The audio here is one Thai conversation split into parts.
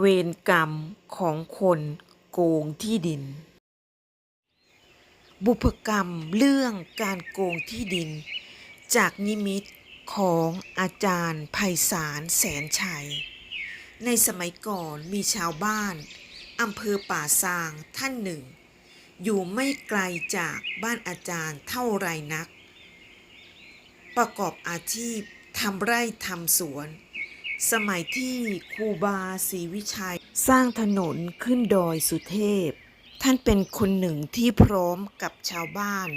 เวรกรรมของคนโกงที่ดิน บุพกรรมเรื่องการโกงที่ดิน จากนิมิตของอาจารย์ไพศาลแสนชัย ในสมัยก่อนมีชาวบ้านอำเภอป่าซางท่านหนึ่ง อยู่ไม่ไกลจากบ้านอาจารย์เท่าไรนัก ประกอบอาชีพทำไร่ทำสวน สมัยที่ครูบาศรีวิชัย สร้างถนนขึ้นดอยสุเทพ ท่านเป็นคนหนึ่งที่พร้อมกับชาวบ้าน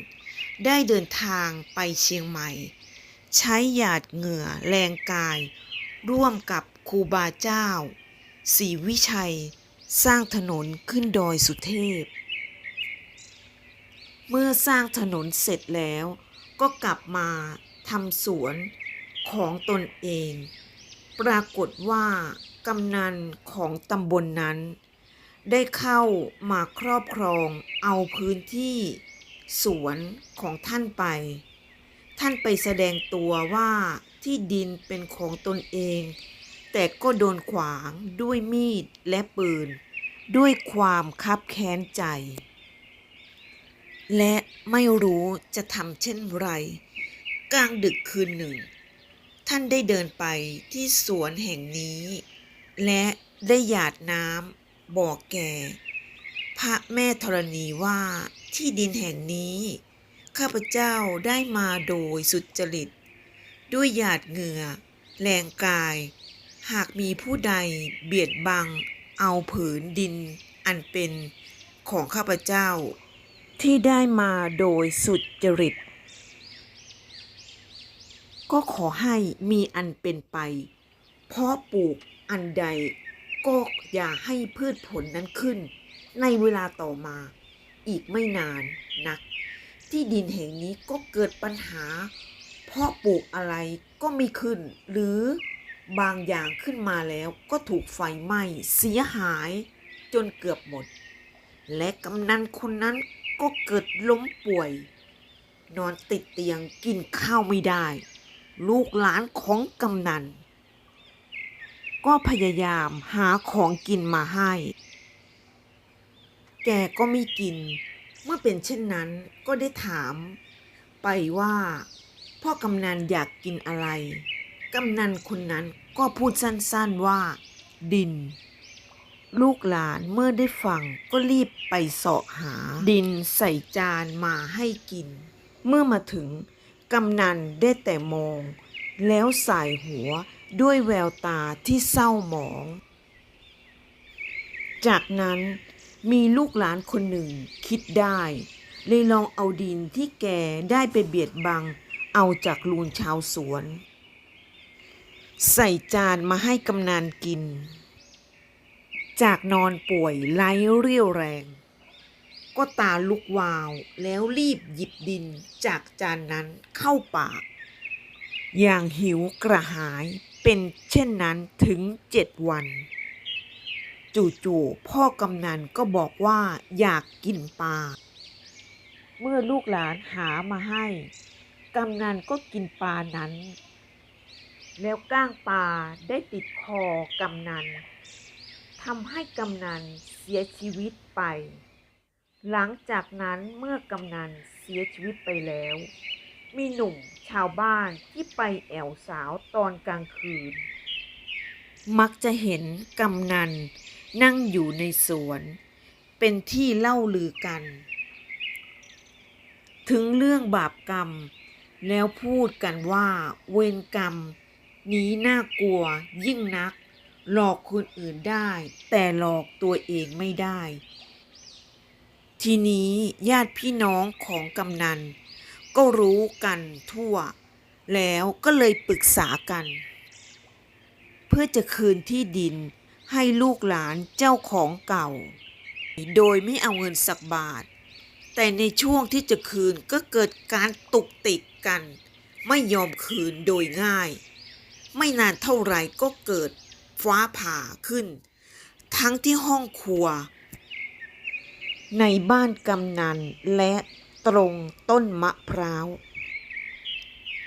ได้เดินทางไปเชียงใหม่ ใช้หยาดเหงื่อแรงกาย ร่วมกับครูบาเจ้าศรีวิชัย สร้างถนนขึ้นดอยสุเทพ เมื่อสร้างถนนเสร็จแล้ว ก็กลับมาทำสวนของตนเอง ปรากฏว่ากำนันของตำบลนนั้น ได้เข้ามาครอบครองเอาพื้นที่สวนของท่านไป ท่านไปแสดงตัวว่าที่ดินเป็นของตนเอง แต่ก็โดนขวางด้วยมีดและปืน ด้วยความคับแค้นใจ และไม่รู้จะทำเช่นไร กลางดึกคืนหนึ่ง ท่านได้เดินไปที่สวนแห่งนี้ และได้หยาดน้ำบอกแก่ พระแม่ธรณีว่าที่ดินแห่งนี้ ข้าพเจ้าได้มาโดยสุจริต ด้วยหยาดเหงื่อ แรงกาย หากมีผู้ใดเบียดบัง เอาผืนดินอันเป็นของข้าพเจ้า ที่ได้มาโดยสุจริต ก็ขอให้มีอันเป็นไป เพราะปลูกอันใด ก็อย่าให้พืชผลนั้นขึ้น ในเวลาต่อมา อีกไม่นานนัก ที่ดินแห่งนี้ก็เกิดปัญหา เพราะปลูกอะไรก็ไม่ขึ้น หรือบางอย่างขึ้นมาแล้วก็ถูกไฟไหม้เสียหายจนเกือบหมด และกำนันคนนั้นก็เกิดล้มป่วย นอนติดเตียงกินข้าวไม่ได้ ลูกหลานของกำนัน ก็พยายามหาของกินมาให้ แกก็ไม่กิน เมื่อเป็นเช่นนั้นก็ได้ถาม ไปว่า พ่อกำนันอยากกินอะไร กำนันคนนั้นก็พูดสั้นๆว่า ดิน ลูกหลานเมื่อได้ฟังก็รีบไปเสาะหา ดินใส่จานมาให้กิน เมื่อมาถึง กำนันได้แต่มอง แล้วสายหัวด้วยแววตาที่เศร้าหมอง จากนั้นมีลูกหลานคนหนึ่งคิดได้เลยลองเอาดินที่แกได้ไปเบียดบัง เอาจากลูนชาวสวน ใส่จานมาให้กำนันกิน จากนอนป่วยไร้เรี่ยวแรง ก็ตาลุกวาวแล้วรีบหยิบดินจากจานนั้นเข้าปาก อย่างหิวกระหายเป็นเช่นนั้นถึงเจ็ดวัน จู่ๆพ่อกำนันก็บอกว่าอยากกินปลา เมื่อลูกหลานหามาให้ กำนันก็กินปลานั้น แล้วก้างปลาได้ติดคอกำนันทำให้กำนันเสียชีวิตไป หลังจากนั้นเมื่อกำนันเสียชีวิตไปแล้ว มีหนุ่มชาวบ้านที่ไปแอวสาวตอนกลางคืน มักจะเห็นกำนันนั่งอยู่ในสวน เป็นที่เล่าลือกัน ถึงเรื่องบาปกรรม แล้วพูดกันว่าเวรกรรม นี้น่ากลัวยิ่งนัก หลอกคนอื่นได้ แต่หลอกตัวเองไม่ได้ ทีนี้ญาติพี่น้องของกำนัน ก็รู้กันทั่ว แล้วก็เลยปรึกษากัน เพื่อจะคืนที่ดินให้ลูกหลานเจ้าของเก่า โดยไม่เอาเงินสักบาท แต่ในช่วงที่จะคืนก็เกิดการตุกติกกัน ไม่ยอมคืนโดยง่าย ไม่นานเท่าไหร่ก็เกิดฟ้าผ่าขึ้น ทั้งที่ห้องครัว ในบ้านกำนันและตรงต้นมะพร้าว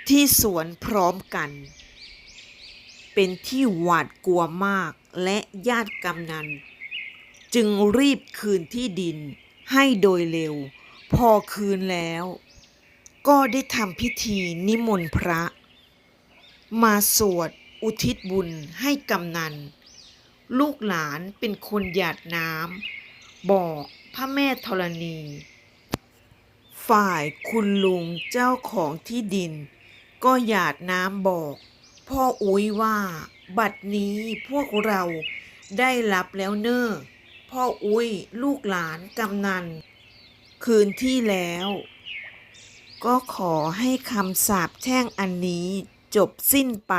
ที่สวนพร้อมกัน เป็นที่หวาดกลัวมากและญาติกำนัน จึงรีบคืนที่ดินให้โดยเร็ว พอคืนแล้ว ก็ได้ทำพิธีนิมนต์พระ มาสวดอุทิศบุญให้กำนัน ลูกหลานเป็นคนหยาดน้ำบอก ระแม่ธรณี ฝ่ายคุณลุงเจ้าของที่ดิน ก็หยาดน้ำบอก พ่ออุ้ยว่า บัดนี้พวกเราได้รับแล้วเนอ้อพ่ออุ้ยลูกหลานกำนัน คืนที่แล้ว ก็ขอให้คำสาปแช่งอันนี้จบสิ้นไป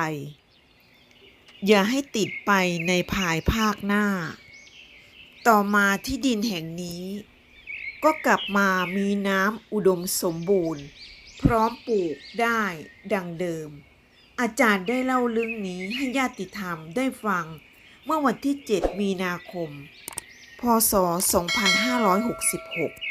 อย่าให้ติดไปในภายภาคหน้า ต่อมาที่ดินแห่งนี้ ก็กลับมามีน้ำอุดมสมบูรณ์ พร้อมปลูกได้ดังเดิม อาจารย์ได้เล่าเรื่องนี้ให้ญาติธรรมได้ฟังเมื่อวันที่ 7 มีนาคม พศ 2566